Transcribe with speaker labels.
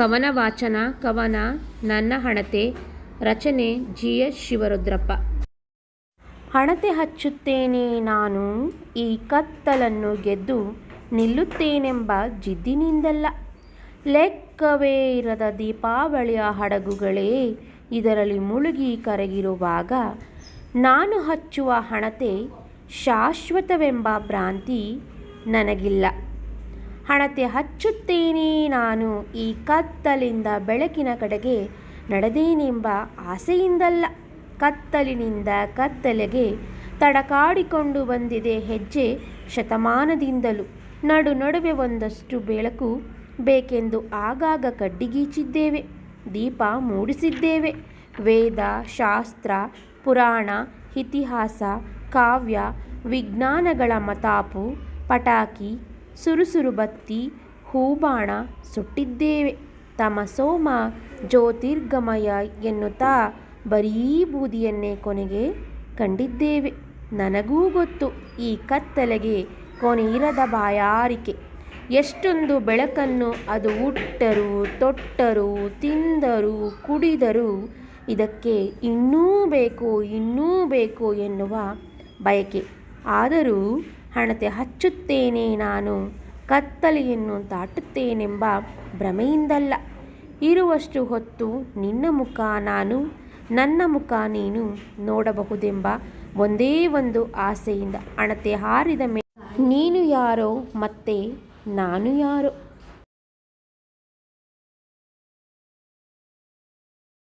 Speaker 1: ಕವನ ವಾಚನ, ಕವನ, ನನ್ನ ಹಣತೆ, ರಚನೆ ಜಿ ಎಸ್ ಶಿವರುದ್ರಪ್ಪ. ಹಣತೆ ಹಚ್ಚುತ್ತೇನೆ ನಾನು, ಈ ಕತ್ತಲನ್ನು ಗೆದ್ದು ನಿಲ್ಲುತ್ತೇನೆಂಬ ಜಿದ್ದಿನಿಂದಲ್ಲ. ಲೆಕ್ಕವೇ ಇರದ ದೀಪಾವಳಿಯ ಹಡಗುಗಳೇ, ಇದರಲ್ಲಿ ಮುಳುಗಿ ಕರಗಿರುವಾಗ ನಾನು ಹಚ್ಚುವ ಹಣತೆ ಶಾಶ್ವತವೆಂಬ ಭ್ರಾಂತಿ ನನಗಿಲ್ಲ. ಹಣತೆ ಹಚ್ಚುತ್ತೇನೆ ನಾನು ಈ ಕತ್ತಲಿಂದ ಬೆಳಕಿನ ಕಡೆಗೆ ನಡೆದೇನೆಂಬ ಆಸೆಯಿಂದಲ್ಲ. ಕತ್ತಲಿನಿಂದ ಕತ್ತಲೆಗೆ ತಡಕಾಡಿಕೊಂಡು ಬಂದಿದೆ ಹೆಜ್ಜೆ ಶತಮಾನದಿಂದಲೂ. ನಡು ನಡುವೆ ಒಂದಷ್ಟು ಬೆಳಕು ಬೇಕೆಂದು ಆಗಾಗ ಕಡ್ಡಿಗೀಚಿದ್ದೇವೆ, ದೀಪ ಮೂಡಿಸಿದ್ದೇವೆ. ವೇದ, ಶಾಸ್ತ್ರ, ಪುರಾಣ, ಇತಿಹಾಸ, ಕಾವ್ಯ, ವಿಜ್ಞಾನಗಳ ಮತಾಪು, ಪಟಾಕಿ ಸುರುಸುರು ಬತ್ತಿ ಹೂಬಾಣ ಸುಟ್ಟಿದ್ದೇವೆ. ತಮಸೋಮ ಜ್ಯೋತಿರ್ಗಮಯ ಎನ್ನುತ್ತಾ ಬರೀ ಬೂದಿಯನ್ನೇ ಕೊನೆಗೆ ಕಂಡಿದ್ದೇವೆ. ನನಗೂ ಗೊತ್ತು ಈ ಕತ್ತಲೆಗೆ ಕೊನೆಯಿರದ ಬಾಯಾರಿಕೆ. ಎಷ್ಟೊಂದು ಬೆಳಕನ್ನು ಅದು ಉಟ್ಟರು, ತೊಟ್ಟರು, ತಿಂದರು, ಕುಡಿದರು ಇದಕ್ಕೆ ಇನ್ನೂ ಬೇಕು ಇನ್ನೂ ಬೇಕು ಎನ್ನುವ ಬಯಕೆ. ಆದರೂ ಹಣತೆ ಹಚ್ಚುತ್ತೇನೆ ನಾನು, ಕತ್ತಲೆಯನ್ನು ದಾಟುತ್ತೇನೆಂಬ ಭ್ರಮೆಯಿಂದಲ್ಲ. ಇರುವಷ್ಟು ಹೊತ್ತು ನಿನ್ನ ಮುಖ ನಾನು, ನನ್ನ ಮುಖ ನೀನು ನೋಡಬಹುದೆಂಬ ಒಂದೇ ಒಂದು ಆಸೆಯಿಂದ ಹಣತೆ ಹಾರಿದ ಮೇಲೆ ನೀನು ಯಾರೋ ಮತ್ತೆ ನಾನು ಯಾರೋ.